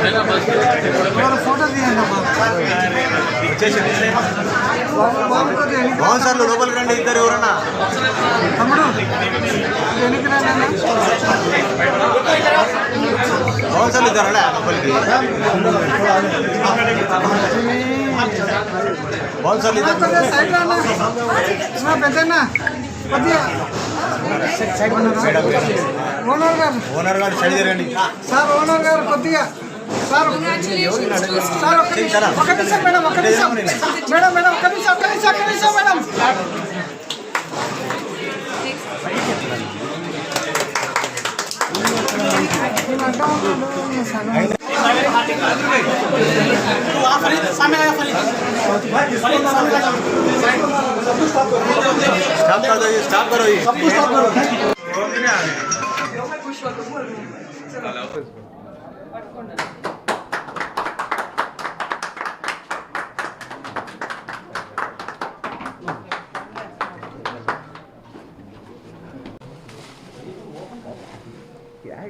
ఓకేనా ఇవాళ ఫోటో తీయండి అమ్మా బాబు- బాబుతో ఎన్నిక బాగుంది సార్ లోపలికి రండి ఇద్దరు ఎవరన్నా. తమ్ముడు ఎన్నిక రండి అన్న. బాగుంది సార్ ఇద్దరు లోపలికి. బాగుంది సార్ అన్న, ఇద్దరు పెద్దన్న ఓనర్ గారు. ఓనర్ గారు సైడ్ జరగండి సార్ ఓనర్ గారు కొద్దిగా. సార్ సార్ ఒక్క నిమిషం ఒక్క నిమిషం మేడం ఒక్క నిమిషం మేడం మేడం ఒక్క నిమిషం ఒక్క నిమిషం ఒక్క నిమిషం మేడం నేను అడ్డం ఉన్నాను, సగం. स्टॉप कर दो ये स्टॉप करो ये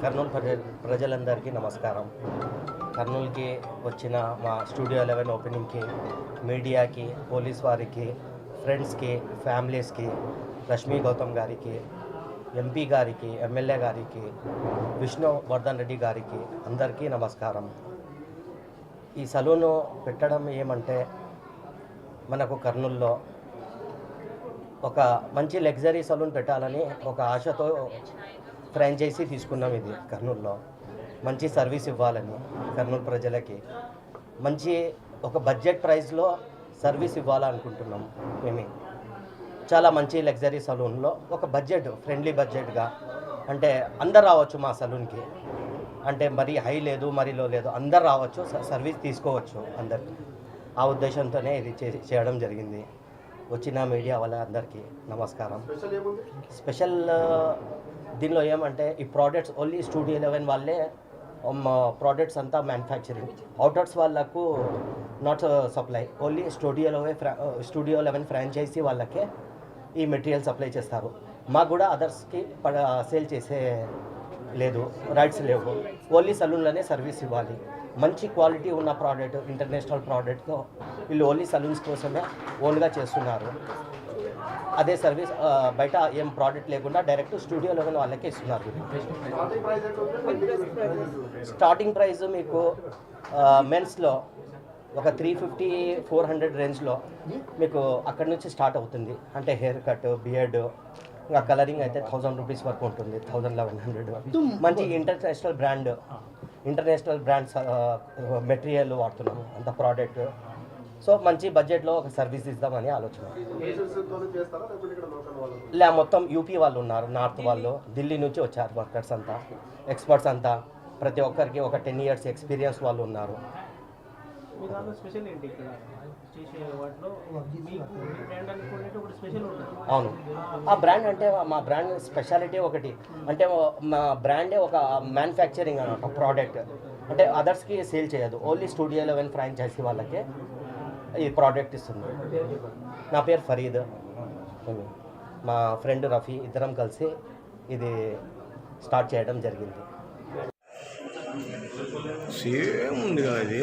కర్నూలు ప్రజ ప్రజలందరికీ నమస్కారం. కర్నూలుకి వచ్చిన మా స్టూడియో లెవెన్ ఓపెనింగ్కి మీడియాకి పోలీస్ వారికి ఫ్రెండ్స్కి ఫ్యామిలీస్కి రష్మి గౌతమ్ గారికి ఎంపీ గారికి ఎమ్మెల్యే గారికి విష్ణువర్ధన్ రెడ్డి గారికి అందరికీ నమస్కారం. ఈ సలూను పెట్టడం ఏమంటే మనకు కర్నూల్లో ఒక మంచి లగ్జరీ సలూన్ పెట్టాలని ఒక ఆశతో ఫ్రాంచైజీ తీసుకున్నాం ఇది కర్నూలులో. మంచి సర్వీస్ ఇవ్వాలని కర్నూలు ప్రజలకి. మంచి ఒక బడ్జెట్ ప్రైస్లో సర్వీస్ ఇవ్వాలనుకుంటున్నాం మేము. చాలా మంచి లగ్జరీ సలూన్లో ఒక బడ్జెట్ ఫ్రెండ్లీ బడ్జెట్గా. అంటే అందరు రావచ్చు మా సలూన్కి. అంటే మరీ హై లేదు మరీ లో లేదు అందరు రావచ్చు స- సర్వీస్ తీసుకోవచ్చు అందరికి. ఆ ఉద్దేశంతోనే ఇది చే- చేయడం జరిగింది. వచ్చిన మీడియా వాళ్ళందరికీ నమస్కారం. స్పెషల్ దీనిలో ఏమంటే ఈ ప్రోడక్ట్స్ ఓన్లీ స్టూడియో లెవెన్ వాళ్ళే ప్రోడక్ట్స్ అంతా మ్యానుఫ్యాక్చరింగ్. అవుటర్స్ వాళ్ళకు not supply only studio eleven ఫ్రా studio eleven franchise వాళ్ళకే ఈ మెటీరియల్ సప్లై చేస్తారు. మాకు కూడా అదర్స్కి సేల్ చేసే లేదు రైట్స్ లేవు. ఓన్లీ సలూన్లోనే సర్వీస్ ఇవ్వాలి. మంచి క్వాలిటీ ఉన్న ప్రోడక్ట్ ఇంటర్నేషనల్ ప్రోడక్ట్తో వీళ్ళు ఓన్లీ సలూన్స్ కోసమే ఓన్గా చేస్తున్నారు. అదే సర్వీస్ బయట ఏం ప్రోడక్ట్ లేకుండా డైరెక్ట్ స్టూడియోలో లెవెల్ వాళ్ళకే ఇస్తున్నారు. స్టార్టింగ్ ప్రైస్ మీకు మెన్స్లో ఒక త్రీ ఫిఫ్టీ ఫోర్ హండ్రెడ్ రేంజ్లో మీకు అక్కడి నుంచి స్టార్ట్ అవుతుంది. అంటే హెయిర్ కట్ బియర్డ్ ఇంకా కలరింగ్ అయితే థౌజండ్ రూపీస్ వరకు ఉంటుంది థౌజండ్ లెవెన్ హండ్రెడ్ మంచి international brand international brands material వాడుతున్నాము అంత ప్రోడక్ట్ సో మంచి బడ్జెట్లో ఒక సర్వీస్ ఇద్దామని ఆలోచన. లే మొత్తం యూపీ వాళ్ళు ఉన్నారు నార్త్ వాళ్ళు ఢిల్లీ నుంచి వచ్చారు వర్కర్స్ అంతా ఎక్స్పర్ట్స్ అంతా. ప్రతి ఒక్కరికి ఒక టెన్ ఇయర్స్ ఎక్స్పీరియన్స్ వాళ్ళు ఉన్నారు. మీ దాంట్లో స్పెషల్ ఏంటి ఇక్కడ? చేసే వాటిలో మీకు మీ బ్రాండ్ అనుకునేది ఒకటి స్పెషల్ ఉంటుంది. అవును. ఆ బ్రాండ్ అంటే మా బ్రాండ్ స్పెషాలిటీ ఒకటి. అంటే మా బ్రాండే ఒక మ్యానుఫ్యాక్చరింగ్ అనమాట ప్రోడక్ట్ అంటే అదర్స్కి సేల్ చేయదు. ఓన్లీ స్టూడియో లెవెన్ ఫ్రాంచైజీ వాళ్ళకే ఈ ప్రోడక్ట్ ఇస్తుంది. నా పేరు ఫరీద్. మా ఫ్రెండ్ రఫీ ఇద్దరం కలిసి ఇది స్టార్ట్ చేయడం జరిగింది. సేమ్ ఉంది కదా ఇది.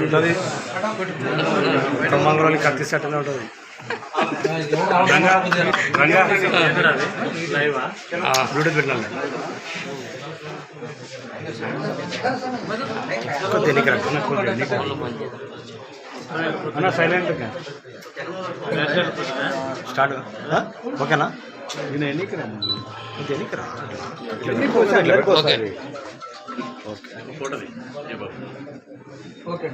ఉంటుంది మంగళవాళ్ళకి కత్తి సెట్ ఉంటుంది బ్లూటూత్ పెట్టినాను సైలెంట్ స్టార్ట్ ఓకేనా నేను ఎన్నికరా ఎన్నికరా ఓకే. ఓకే.